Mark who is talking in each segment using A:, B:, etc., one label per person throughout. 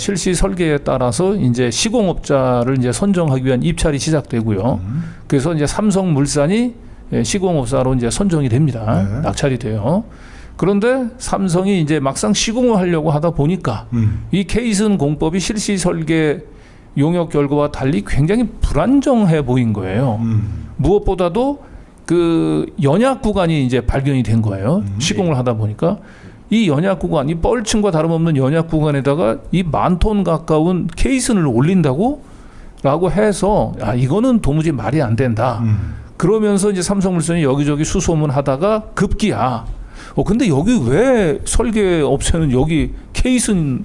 A: 실시 설계에 따라서 이제 시공업자를 이제 선정하기 위한 입찰이 시작되고요.
B: 음.
A: 그래서 이제 삼성물산이 예, 시공업사로 이제 선정이 됩니다.
B: 네.
A: 낙찰이 돼요. 그런데 삼성이 이제 막상 시공을 하려고 하다 보니까
B: 음.
A: 이 케이슨 공법이 실시 설계 용역 결과와 달리 굉장히 불안정해 보인 거예요.
B: 음.
A: 무엇보다도 그 연약 구간이 이제 발견이 된 거예요.
B: 음.
A: 시공을 하다 보니까 이 연약 구간, 이 뻘층과 다름없는 연약 구간에다가 이 만 톤 가까운 케이슨을 올린다고 라고 해서 아 이거는 도무지 말이 안 된다.
B: 음.
A: 그러면서 이제 삼성물산이 여기저기 수소문 하다가 급기야. 어 근데 여기 왜 설계 업체는 여기 케이슨을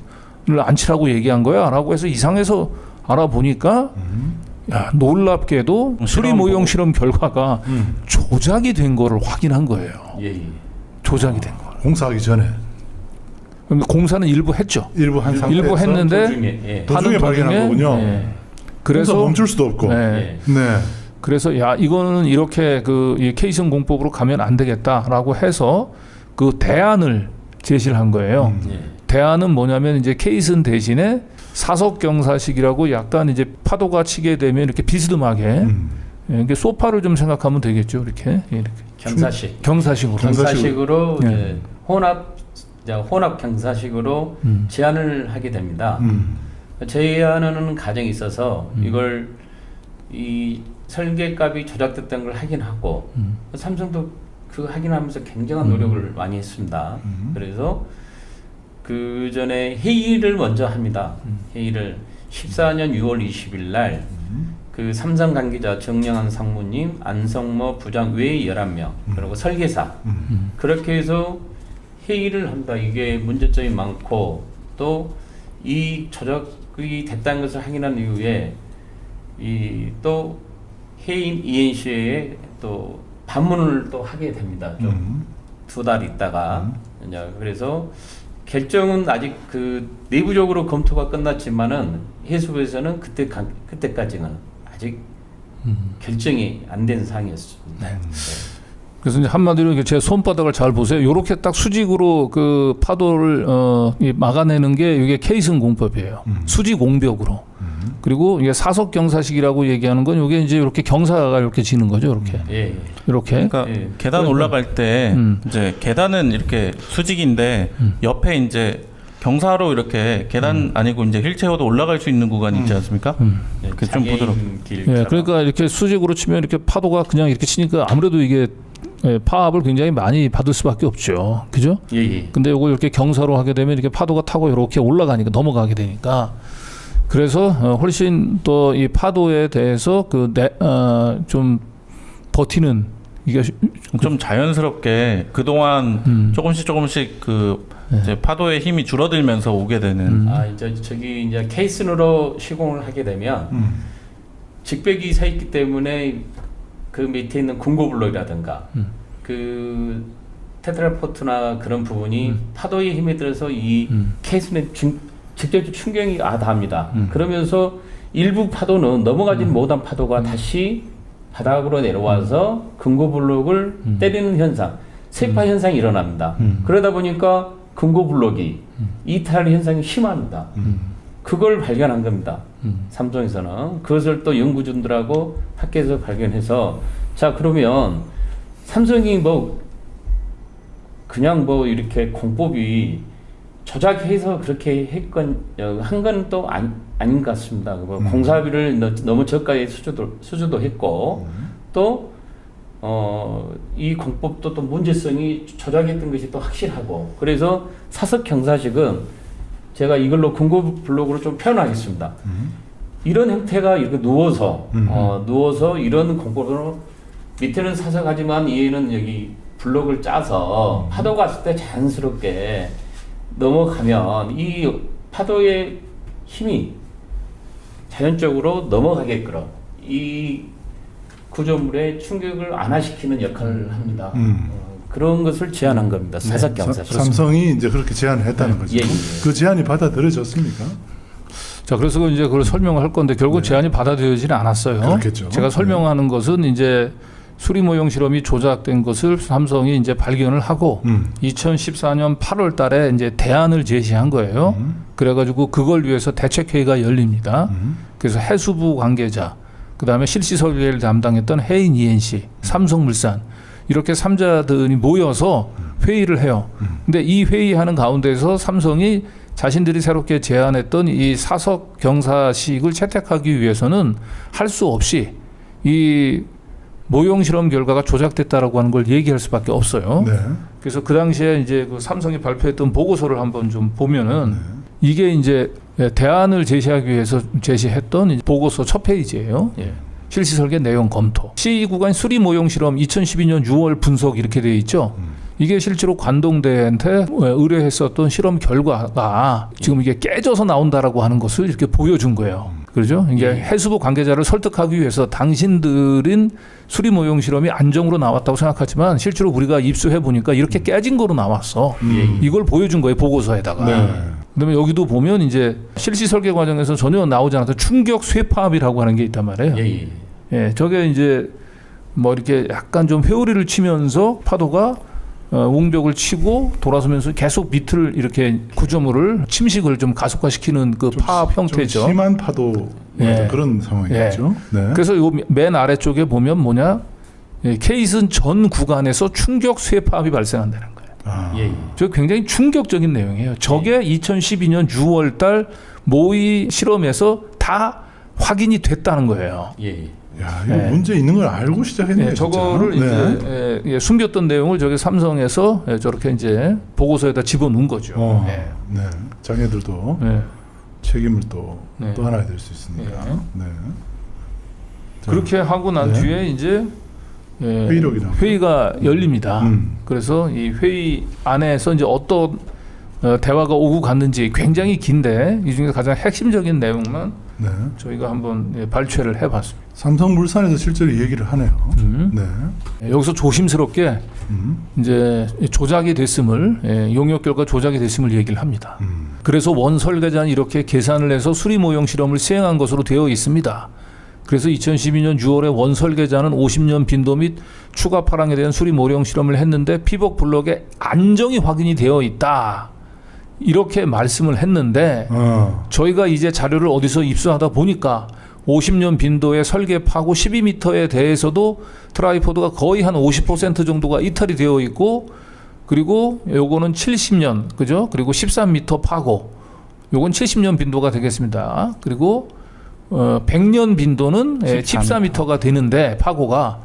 A: 안 치라고 얘기한 거야?라고 해서 이상해서 알아보니까
B: 음.
A: 야 놀랍게도 수리 모형. 실험 결과가
B: 음.
A: 조작이 된 거를 확인한 거예요.
C: 예, 예.
A: 조작이 된 거.
B: 공사하기 전에
A: 그럼 공사는 일부 했죠.
B: 일부 한 상태에서
A: 일부 했는데
C: 도중에 예.
B: 도중에
A: 하는
B: 발견한
A: 도중에,
B: 거군요.
A: 예.
B: 그래서 멈출 수도 없고.
A: 네.
C: 예.
B: 네.
A: 그래서 야 이거는 이렇게 그이 케이슨 공법으로 가면 안 되겠다라고 해서 그 대안을 제시를 한 거예요.
B: 음.
C: 예.
A: 대안은 뭐냐면 이제 케이슨 대신에 사석 경사식이라고 약간 이제 파도가 치게 되면 이렇게 비스듬하게
B: 음.
A: 예, 이게 소파를 좀 생각하면 되겠죠. 이렇게 예, 이렇게
C: 경사식.
A: 경사식으로.
C: 경사식으로
A: 예.
C: 이제 혼합 이제 혼합 경사식으로
A: 음.
C: 제안을 하게 됩니다.
B: 음.
C: 제안하는 과정이 있어서
A: 음.
C: 이걸 이 설계값이 조작됐다는 걸 확인하고
A: 음.
C: 삼성도 그 확인하면서 굉장한
A: 음.
C: 노력을 많이 했습니다.
B: 음.
C: 그래서 그 전에 회의를 먼저 합니다.
A: 음.
C: 회의를 14년 6월 20일 날 그 삼성 관계자 정영환 상무님, 안성모 부장 외 11명, 그리고 설계사
B: 음.
C: 그렇게 해서 회의를 합니다. 이게 문제점이 많고 또 이 조작이 됐다는 것을 확인한 이후에 이 또 해인 ENC에 또 반문을 또 하게 됩니다. 좀
B: 음.
C: 두달 있다가 이제 그래서 결정은 아직 그 내부적으로 검토가 끝났지만은 해수부에서는 그때 가- 그때까지는 아직
A: 음.
C: 결정이 안 된 상황이었습니다.
A: 네. 그래서 이제 한마디로 이렇게 제 손바닥을 잘 보세요. 이렇게 딱 수직으로 그 파도를 어, 이 막아내는 게 이게 케이슨 공법이에요.
B: 음.
A: 수직 공벽으로.
B: 음.
A: 그리고 이게 사석 경사식이라고 얘기하는 건 이게 이제 이렇게 경사가 이렇게 지는 거죠. 이렇게.
C: 예, 예.
A: 이렇게.
D: 그러니까
C: 예.
D: 계단 올라갈 때
A: 음.
D: 이제 계단은 이렇게 수직인데
A: 음.
D: 옆에 이제 경사로 이렇게 계단 아니고 이제 휠체어도 올라갈 수 있는 구간이 있지 않습니까?
A: 음.
C: 예,
D: 그좀
C: 장애인
D: 부드럽-.
A: 예, 그러니까 이렇게 수직으로 치면 이렇게 파도가 그냥 이렇게 치니까 아무래도 이게 예, 파압을 굉장히 많이 받을 수밖에 없죠. 그죠?
C: 예, 예.
A: 근데 요거 이렇게 경사로 하게 되면 이렇게 파도가 타고 이렇게 올라가니까 넘어가게 되니까 그래서 어, 훨씬 또 이 파도에 대해서 그좀 버티는 이게 시-
D: 좀 자연스럽게 그 동안
A: 음.
D: 조금씩 조금씩 그
A: 네.
D: 이제 파도의 힘이 줄어들면서 오게 되는
A: 음.
C: 아 이제 저기 이제 케이슨으로 시공을 하게 되면
B: 음.
C: 직백이 서 있기 때문에 그 밑에 있는 군고블록이라든가
A: 음.
C: 그 테트라포트나 그런 부분이
A: 음.
C: 파도의 힘에 들어서 이
A: 음.
C: 케이슨에 중, 직접적 충격이 아다합니다.
A: 음.
C: 그러면서 일부 파도는 넘어가지 못한 파도가 다시 바닥으로 내려와서 근고블록을
A: 음.
C: 때리는 현상, 세파 현상이 일어납니다.
A: 음.
C: 그러다 보니까 근고블록이 이탈 현상이 심합니다.
A: 음.
C: 그걸 발견한 겁니다.
A: 음.
C: 삼성에서는 그것을 또 연구진들하고 학계에서 발견해서 자 그러면 삼성이 뭐 그냥 뭐 이렇게 공법이 조작해서 그렇게 했건 어, 한건 또 아닌 것 같습니다. 뭐
B: 음.
C: 공사비를 너, 너무 저가의 수주도 수주도 했고 또 어, 이 공법도 또 문제성이 조작했던 것이 또 확실하고 그래서 사석 경사식은 제가 이걸로 근거 블록으로 좀 표현하겠습니다.
B: 음.
C: 이런 형태가 이렇게 누워서
B: 음.
C: 어, 누워서 이런 공법으로 밑에는 사석하지만 위에는 여기 블록을 짜서 파도가 왔을 때 자연스럽게 넘어가면 이 파도의 힘이 자연적으로 넘어가게끔 이 구조물의 충격을 완화시키는 역할을 합니다.
B: 음.
C: 어, 그런 것을 제안한 겁니다. 사석 경사.
B: 사- 삼성이 이제 그렇게 제안을 했다는 거죠.
C: 예, 예.
B: 그 제안이 받아들여졌습니까?
A: 자, 그래서 그 이제 그걸 설명을 할 건데 결국
B: 네.
A: 제안이 받아들여지는 않았어요.
B: 그렇겠죠.
A: 제가 설명하는 것은 이제 수리 모형 실험이 조작된 것을 삼성이 이제 발견을 하고
B: 음.
A: 2014년 8월 달에 이제 대안을 제시한 거예요.
B: 음.
A: 그래가지고 그걸 위해서 대책회의가 열립니다.
B: 음.
A: 그래서 해수부 관계자, 그 다음에 실시 설계를 담당했던 해인 ENC, 삼성물산 이렇게 삼자들이 모여서 회의를 해요.
B: 음.
A: 근데 이 회의하는 가운데서 삼성이 자신들이 새롭게 제안했던 이 사석 경사식을 채택하기 위해서는 할 수 없이 이 모형 실험 결과가 조작됐다라고 하는 걸 얘기할 수밖에 없어요.
B: 네.
A: 그래서 그 당시에 이제 그 삼성이 발표했던 보고서를 한번 좀 보면은 이게 이제 대안을 제시하기 위해서 제시했던 보고서 첫 페이지예요. 예. 실시 설계 내용 검토. C 구간 수리 모형 실험 2012년 6월 분석 이렇게 되어 있죠.
B: 음.
A: 이게 실제로 관동대한테 의뢰했었던 실험 결과가 지금 이게 깨져서 나온다라고 하는 것을 이렇게 보여준 거예요. 그렇죠? 이게
C: 예.
A: 해수부 관계자를 설득하기 위해서 당신들은 수리 모형 실험이 안정으로 나왔다고 생각하지만 실제로 우리가 입수해 보니까 이렇게 깨진 거로 나왔어.
B: 음.
A: 이걸 보여준 거예요 보고서에다가.
B: 네.
A: 그다음에 여기도 보면 이제 실시 설계 과정에서 전혀 나오지 않았던 충격 쇠파압이라고 하는 게 있단 말이에요.
C: 예, 예.
A: 예, 저게 이제 뭐 이렇게 약간 좀 회오리를 치면서 파도가 어, 웅벽을 치고 돌아서면서 계속 밑을 이렇게 구조물을 침식을 좀 가속화시키는 그
B: 좀
A: 파압
B: 좀
A: 형태죠.
B: 심한 파도
A: 예.
B: 그런 상황이겠죠. 네.
A: 그래서 요 맨 아래쪽에 보면 뭐냐? 예, 케이슨 전 구간에서 충격 쇠파압이 발생한다는 거예요.
B: 아.
C: 예, 예.
A: 저 굉장히 충격적인 내용이에요. 저게 2012년 6월 달 모의 실험에서 다 확인이 됐다는 거예요.
C: 예, 예.
B: 야, 이거
A: 네.
B: 문제 있는 걸 알고 시작했네요.
A: 예, 저거를
B: 진짜. 네.
A: 이제 예, 예, 숨겼던 내용을 저기 삼성에서 예, 저렇게 이제 보고서에다 집어넣은 거죠.
B: 어,
A: 예.
B: 네. 장애들도
A: 예.
B: 책임을 또,
A: 네.
B: 또 하나 될 수 있으니까. 네. 자,
A: 그렇게 하고 난
B: 네.
A: 뒤에 이제 예,
B: 회의록이 나오죠.
A: 회의가 열립니다.
B: 음.
A: 그래서 이 회의 안에서 이제 어떤 어, 대화가 오고 갔는지 굉장히 긴데 이 중에서 가장 핵심적인 내용만
B: 네.
A: 저희가 한번 예, 발췌를 해봤습니다.
B: 삼성물산에서 실제로 얘기를 하네요.
A: 음.
B: 네.
A: 예, 여기서 조심스럽게
B: 음.
A: 이제 조작이 됐음을 예, 용역 결과 조작이 됐음을 얘기를 합니다.
B: 음.
A: 그래서 원 설계자는 이렇게 계산을 해서 수리 모형 실험을 시행한 것으로 되어 있습니다. 그래서 2012년 6월에 원 설계자는 50년 빈도 및 추가 파랑에 대한 수리 모형 실험을 했는데 피복 블록에 안정이 확인이 되어 있다. 이렇게 말씀을 했는데
B: 어.
A: 저희가 이제 자료를 어디서 입수하다 보니까 50년 빈도의 설계 파고 12m에 대해서도 트라이포드가 거의 한 50% 정도가 이탈이 되어 있고 그리고 요거는 70년 그죠? 그리고 13m 파고 요건 70년 빈도가 되겠습니다. 그리고 어 100년 빈도는 14m가 되는데 파고가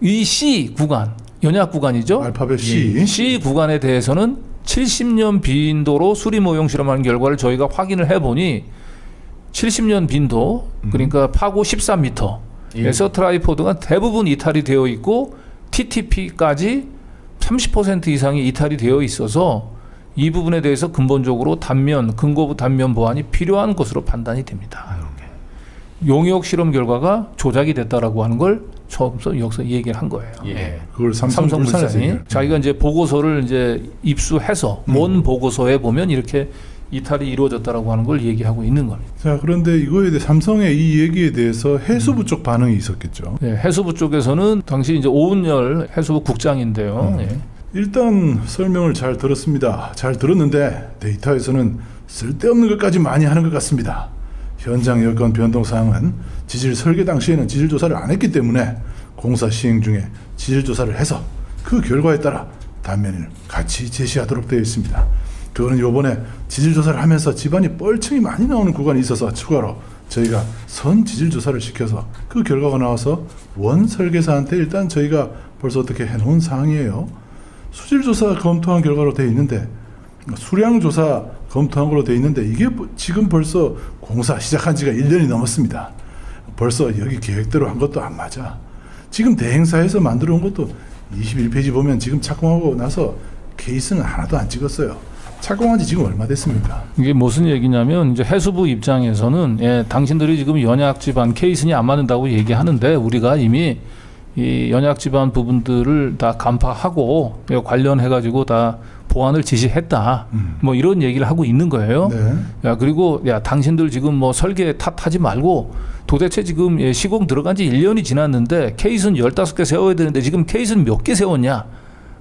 A: 이 C 구간 연약 구간이죠.
B: 알파벳 C.
A: C 구간에 대해서는 70년 빈도로 수리 모형 실험하는 결과를 저희가 확인을 해보니 70년 빈도 그러니까 파고 13m에서
C: 예.
A: 트라이포드가 대부분 이탈이 되어 있고 TTP까지 30% 이상이 이탈이 되어 있어서 이 부분에 대해서 근본적으로 단면 근거부 단면 보완이 필요한 것으로 판단이 됩니다. 용역 실험 결과가 조작이 됐다라고 하는 걸 처음부터 여기서 얘기를 한 거예요.
C: 예.
B: 그걸 삼성물산에서
A: 삼성물산이
B: 얘기를.
A: 자기가 이제 보고서를 이제 입수해서
B: 음.
A: 원 보고서에 보면 이렇게 이탈이 이루어졌다라고 하는 걸 얘기하고 있는 겁니다.
B: 자, 그런데 이거에 대해 삼성의 이 얘기에 대해서 해수부 쪽 반응이 있었겠죠.
A: 네, 해수부 쪽에서는 당시 이제 오은열 해수부 국장인데요.
B: 음.
A: 예.
B: 일단 설명을 잘 들었습니다. 잘 들었는데 데이터에서는 쓸데없는 것까지 많이 하는 것 같습니다. 현장 여건 변동 사항은 지질 설계 당시에는 지질 조사를 안 했기 때문에 공사 시행 중에 지질 조사를 해서 그 결과에 따라 단면을 같이 제시하도록 되어 있습니다. 그거는 요번에 지질 조사를 하면서 집안이 뻘층이 많이 나오는 구간이 있어서 추가로 저희가 선 지질 조사를 시켜서 그 결과가 나와서 원 설계사한테 일단 저희가 벌써 어떻게 해놓은 사항이에요. 수질 조사 검토한 결과로 되어 있는데 수량 조사 검토한 걸로 되어 있는데 이게 뭐- 지금 벌써 공사 시작한 지가 1년이 넘었습니다. 벌써 여기 계획대로 한 것도 안 맞아. 지금 대행사에서 만들어 온 것도 21페이지 보면 지금 착공하고 나서 케이스는 하나도 안 찍었어요. 착공한 지 지금 얼마 됐습니까?
A: 이게 무슨 얘기냐면 이제 해수부 입장에서는 예, 당신들이 지금 연약 집안 케이슨이 안 맞는다고 얘기하는데 우리가 이미 이 연약 집안 부분들을 다 간파하고 예, 관련해 가지고 다 보완을 지시했다.
B: 음.
A: 뭐 이런 얘기를 하고 있는 거예요.
B: 네.
A: 야 그리고 야 당신들 지금 뭐 설계 탓하지 말고 도대체 지금 예, 시공 들어간 지 1년이 지났는데 케이스는 15개 세워야 되는데 지금 케이스는 몇 개 세웠냐?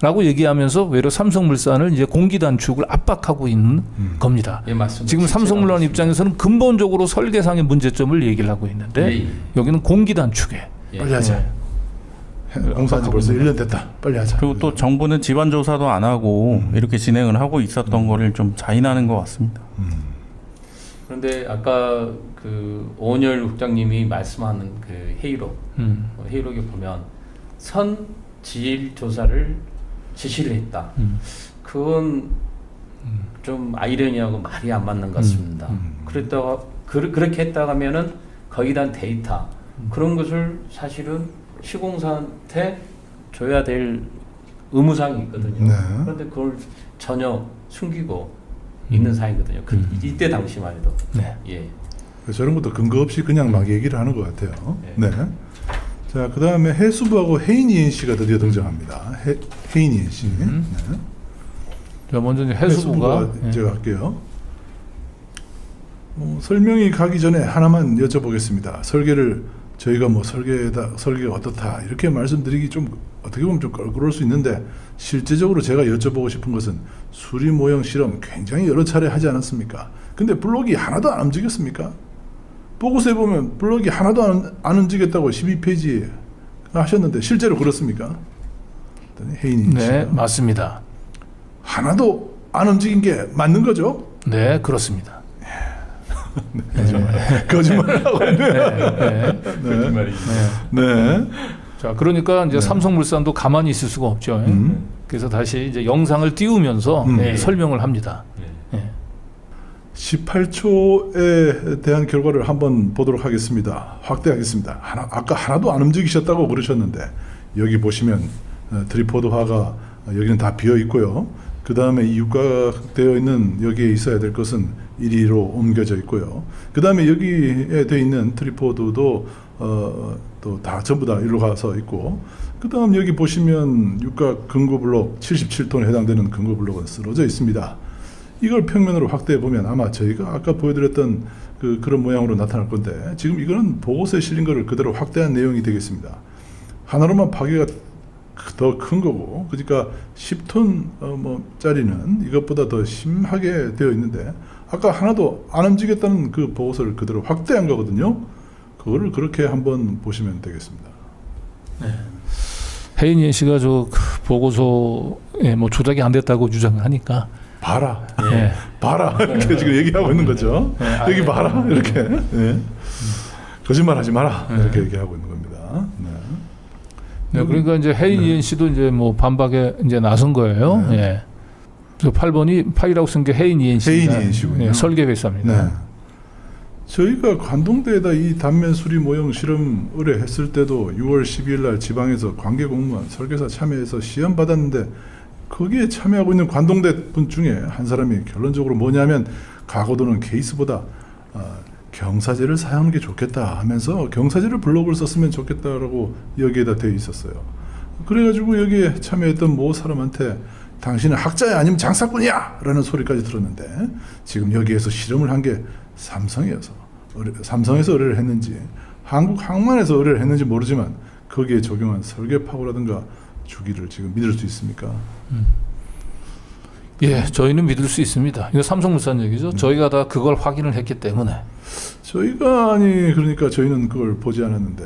A: 라고 얘기하면서 외려 삼성물산을 이제 공기 단축을 압박하고 있는
B: 음.
A: 겁니다.
C: 예, 맞습니다.
A: 지금 삼성물산 입장에서는 근본적으로 설계상의 문제점을 얘기를 하고 있는데
C: 예, 예.
A: 여기는 공기 단축에
C: 예.
B: 빨리 하자. 공사한 지 벌써 1년 됐다. 빨리 하자.
D: 그리고 또 정부는 지반 조사도 안 하고 이렇게 진행을 하고 있었던 거를 좀 자인하는 것 같습니다.
C: 그런데 아까 그 오은열 국장님이 말씀하는 그 회의록
A: 음,
C: 어, 회의록에 보면 선 지질 조사를 지시를 했다.
A: 음.
C: 그건 좀 아이러니하고 말이 안 맞는 것 같습니다.
B: 음.
C: 그랬다가 그, 그렇게 했다 하면은 거기에 대한 데이터 그런 것을 사실은 시공사한테 줘야 될 의무사항이 있거든요.
B: 네.
C: 그런데 그걸 전혀 숨기고 있는 상황이거든요. 그,
A: 음.
C: 이때 당시만 해도.
A: 네.
C: 예.
B: 저런 것도 근거 없이 그냥 막 얘기를 하는 것 같아요.
C: 네.
B: 네. 자, 그 다음에 해수부하고 해인이엔 씨가 드디어 등장합니다. 해, 해인이엔 씨.
A: 음.
B: 네.
A: 자 먼저 이제 해수부가 예.
B: 제가 할게요. 어, 설명이 가기 전에 하나만 여쭤보겠습니다. 설계를 저희가 뭐 설계다 설계가 어떻다 이렇게 말씀드리기 좀 어떻게 보면 좀 껄끄러울 수 있는데 실제적으로 제가 여쭤보고 싶은 것은 수리 모형 실험 굉장히 여러 차례 하지 않았습니까? 근데 블록이 하나도 안 움직였습니까? 보고서에 보면 블록이 하나도 안, 안 움직였다고 12페이지에 하셨는데 실제로 그렇습니까? 혜인이
A: 네
B: 씨가
A: 맞습니다.
B: 하나도 안 움직인 게 맞는 거죠?
A: 네 그렇습니다.
B: 거짓말을 하고 있네요.
A: 네.
B: 네.
C: 말이죠.
B: 네.
A: 자 그러니까 이제 삼성물산도 가만히 있을 수가 없죠.
B: 음.
A: 그래서 다시 이제 영상을 띄우면서
B: 음.
A: 예, 설명을 합니다.
C: 예.
A: 예.
B: 18초에 대한 결과를 한번 보도록 하겠습니다. 확대하겠습니다. 하나, 아까 하나도 안 움직이셨다고 그러셨는데 여기 보시면 어, 트리포드화가 여기는 다 비어 있고요. 그 다음에 이 육각되어 있는 여기에 있어야 될 것은 이리로 옮겨져 있고요. 그 다음에 여기에 되어 있는 트리포드도 어, 또 다 전부 다 일로 가서 있고 그 다음 여기 보시면 육각 근고 블록 77톤에 해당되는 근고 블록은 쓰러져 있습니다. 이걸 평면으로 확대해 보면 아마 저희가 아까 보여드렸던 그 그런 모양으로 나타날 건데 지금 이거는 보고서에 실린 거를 그대로 확대한 내용이 되겠습니다. 하나로만 파괴가 더 큰 거고 그러니까 10톤 어, 뭐 짜리는 이것보다 더 심하게 되어 있는데 아까 하나도 안 움직였다는 그 보고서를 그대로 확대한 거거든요. 그거를 그렇게 한번 보시면 되겠습니다.
A: 혜인이 씨가 저그 보고서에 뭐 조작이 안 됐다고 주장을 하니까
B: 봐라,
A: 예.
B: 봐라 이렇게 지금 얘기하고 있는 거죠.
A: 네, 아,
B: 여기
A: 예.
B: 봐라 이렇게 예. 거짓말하지 마라
A: 네.
B: 이렇게 얘기하고 있는 겁니다. 네.
A: 네, 그러니까 이제 혜인 이엔 씨도 이제 뭐 반박에 이제 나선 거예요.
B: 네.
A: 예. 그래서 8번이 파이라고 쓴게 혜인 이엔 씨.
B: 혜인 이엔 씨군요.
A: 예, 설계 회사입니다.
B: 네. 저희가 관동대에다 이 단면 수리 모형 실험 의뢰했을 때도 6월 12일 날 지방에서 관계 공무원 설계사 참여해서 시험 받았는데 거기에 참여하고 있는 관동대 분 중에 한 사람이 결론적으로 뭐냐면 가고도는 케이스보다 어, 경사제를 사용하는 게 좋겠다 하면서 경사제를 블록을 썼으면 좋겠다라고 여기에다 되어 있었어요. 그래가지고 여기에 참여했던 모 사람한테 당신은 학자야 아니면 장사꾼이야 라는 소리까지 들었는데 지금 여기에서 실험을 한게 의뢰- 삼성에서 의뢰를 했는지 한국 항만에서 의뢰를 했는지 모르지만 거기에 적용한 설계 파고라든가 주기를 지금 믿을 수 있습니까?
A: 예, 저희는 믿을 수 있습니다. 이거 삼성물산
B: 네.
A: 얘기죠. 저희가 다 그걸 확인을 했기 때문에.
B: 저희가 아니 그러니까 저희는 그걸 보지 않았는데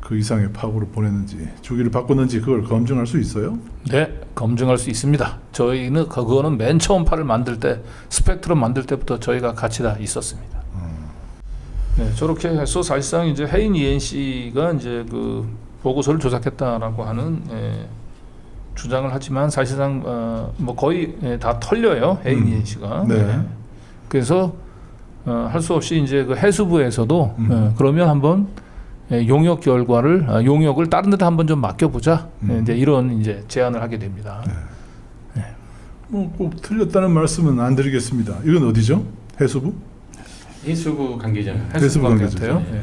B: 그 이상의 파고를 보냈는지 주기를 바꿨는지 그걸 검증할 수 있어요?
A: 네, 검증할 수 있습니다. 저희는 그거는 맨 처음 팔을 만들 때 스펙트럼 만들 때부터 저희가 같이 다 있었습니다. 네, 저렇게 해서 사실상 이제 해인 ENC가 이제 그 보고서를 조작했다라고 하는 예, 주장을 하지만 사실상 어, 뭐 거의 예, 다 털려요 해인
B: 음.
A: ENC가.
B: 네.
A: 그래서 어, 할 수 없이 이제 그 해수부에서도
B: 음.
A: 어, 그러면 한번 예, 용역 결과를 아, 용역을 다른 데다 한번 좀 맡겨보자 예,
B: 음.
A: 이제 이런 이제 제안을 하게 됩니다.
B: 뭐꼭 틀렸다는 말씀은 안 드리겠습니다. 이건 어디죠? 해수부?
C: 해수부 관계자입니다.
B: 해수부
A: 해수부 관계
B: 관계자죠.
A: 같아요. 예.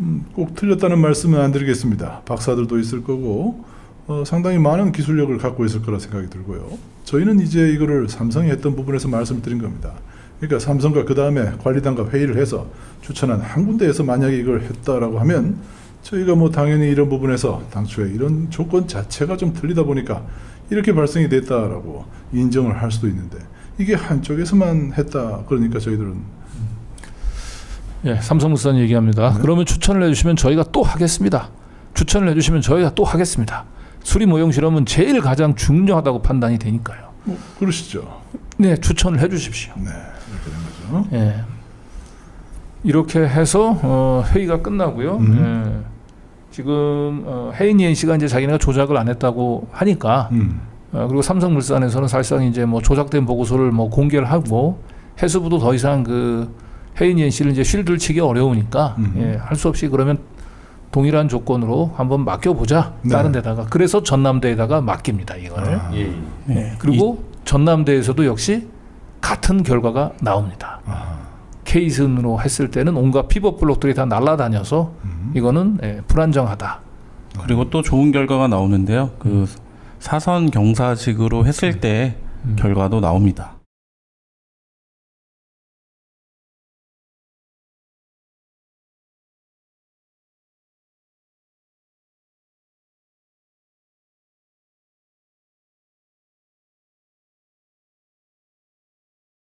B: 음, 꼭 틀렸다는 말씀은 안 드리겠습니다. 박사들도 있을 거고 어, 상당히 많은 기술력을 갖고 있을 거라 생각이 들고요. 저희는 이제 이거를 삼성이 했던 부분에서 말씀드린 겁니다. 그러니까 삼성과 그 다음에 관리단과 회의를 해서 추천한 한 군데에서 만약에 이걸 했다라고 하면 저희가 뭐 당연히 이런 부분에서 당초에 이런 조건 자체가 좀 틀리다 보니까 이렇게 발생이 됐다라고 인정을 할 수도 있는데 이게 한쪽에서만 했다 그러니까 저희들은
A: 예, 삼성물산 얘기합니다.
B: 네.
A: 그러면 추천을 해주시면 저희가 또 하겠습니다. 추천을 해주시면 저희가 또 하겠습니다. 수리 모형 실험은 제일 가장 중요하다고 판단이 되니까요.
B: 뭐 그러시죠.
A: 네, 추천을 해주십시오.
B: 네 이렇게 된 거죠.
A: 예. 이렇게 해서 어, 회의가 끝나고요.
B: 음.
A: 예. 지금 어, 해인이엔 씨가 이제 자기네가 조작을 안 했다고 하니까
B: 음.
A: 어, 그리고 삼성물산에서는 사실상 이제 뭐 조작된 보고서를 뭐 공개를 하고 해수부도 더 이상 그 해인이엔 씨를 이제 쉴드를 치기 어려우니까
B: 음.
A: 예, 할 수 없이 그러면 동일한 조건으로 한번 맡겨보자
B: 네.
A: 다른 데다가 그래서 전남대에다가 맡깁니다 이거를
B: 아.
C: 예.
A: 예, 그리고 전남대에서도 역시 같은 결과가 나옵니다.
B: 아.
A: 케이슨으로 했을 때는 온갖 피벗 블록들이 다 날아다녀서
B: 음.
A: 이거는 예, 불안정하다.
D: 그리고 또 좋은 결과가 나오는데요. 그 사선 경사직으로 했을 때
A: 음.
D: 결과도 나옵니다.